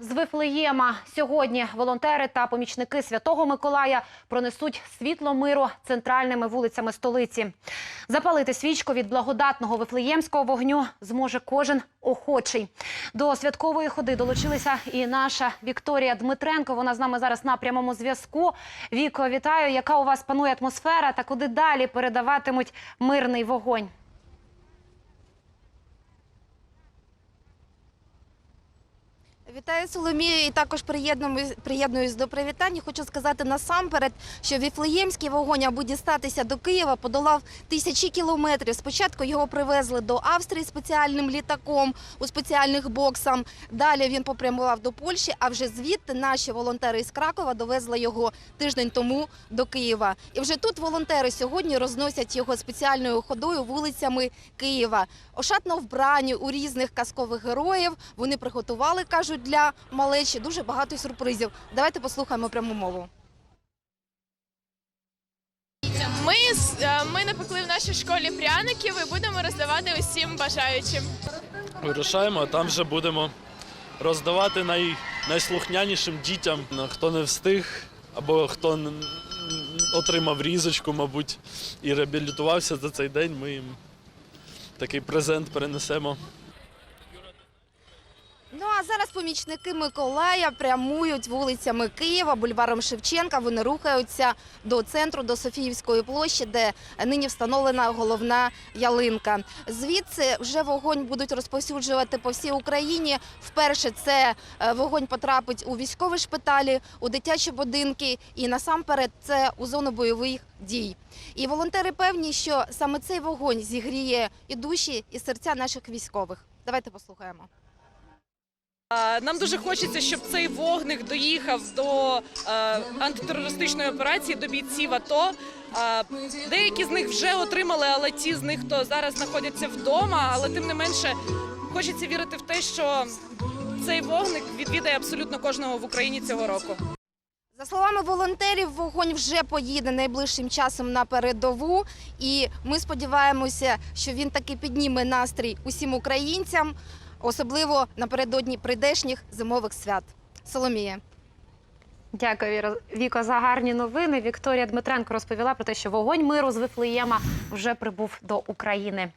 з Вифлеєма. Сьогодні волонтери та помічники Святого Миколая пронесуть світло миру центральними вулицями столиці. Запалити свічку від благодатного вифлеємського вогню зможе кожен охочий. До святкової ходи долучилася і наша Вікторія Дмитренко. Вона з нами зараз на прямому зв'язку. Віко, вітаю. Яка у вас панує атмосфера та куди далі передаватимуть мирний вогонь? Вітаю Соломію і також приєднуюсь, приєднуюсь до привітань. Хочу сказати насамперед, що віфлеємський вогонь, аби дістатися до Києва, подолав тисячі кілометрів. Спочатку його привезли до Австрії спеціальним літаком у спеціальних боксах. Далі він попрямував до Польщі. А вже звідти наші волонтери із Кракова довезли його тиждень тому до Києва. І вже тут волонтери сьогодні розносять його спеціальною ходою вулицями Києва. Ошатно вбрані у різних казкових героїв. Вони приготували, кажуть, для малечі дуже багато сюрпризів. Давайте послухаємо пряму мову. Ми, е, ми напекли в нашій школі пряників і будемо роздавати усім бажаючим. Вирушаємо, а там вже будемо роздавати най, найслухнянішим дітям, хто не встиг, або хто отримав різочку, мабуть, і реабілітувався за цей день. Ми їм такий презент перенесемо. Ну а зараз помічники Миколая прямують вулицями Києва, бульваром Шевченка. Вони рухаються до центру, до Софіївської площі, де нині встановлена головна ялинка. Звідси вже вогонь будуть розповсюджувати по всій Україні. Вперше це е, вогонь потрапить у військові шпиталі, у дитячі будинки і насамперед це у зону бойових дій. І волонтери певні, що саме цей вогонь зігріє і душі, і серця наших військових. Давайте послухаємо. Нам дуже хочеться, щоб цей вогник доїхав до е, антитерористичної операції, до бійців АТО. Деякі з них вже отримали, але ті з них, хто зараз знаходяться вдома. Але тим не менше, хочеться вірити в те, що цей вогник відвідає абсолютно кожного в Україні цього року. За словами волонтерів, вогонь вже поїде найближчим часом на передову, і ми сподіваємося, що він таки підніме настрій усім українцям, особливо напередодні прийдешніх зимових свят. Соломія. Дякую, Віко, за гарні новини. Вікторія Дмитренко розповіла про те, що вогонь миру з Вифлеєма вже прибув до України.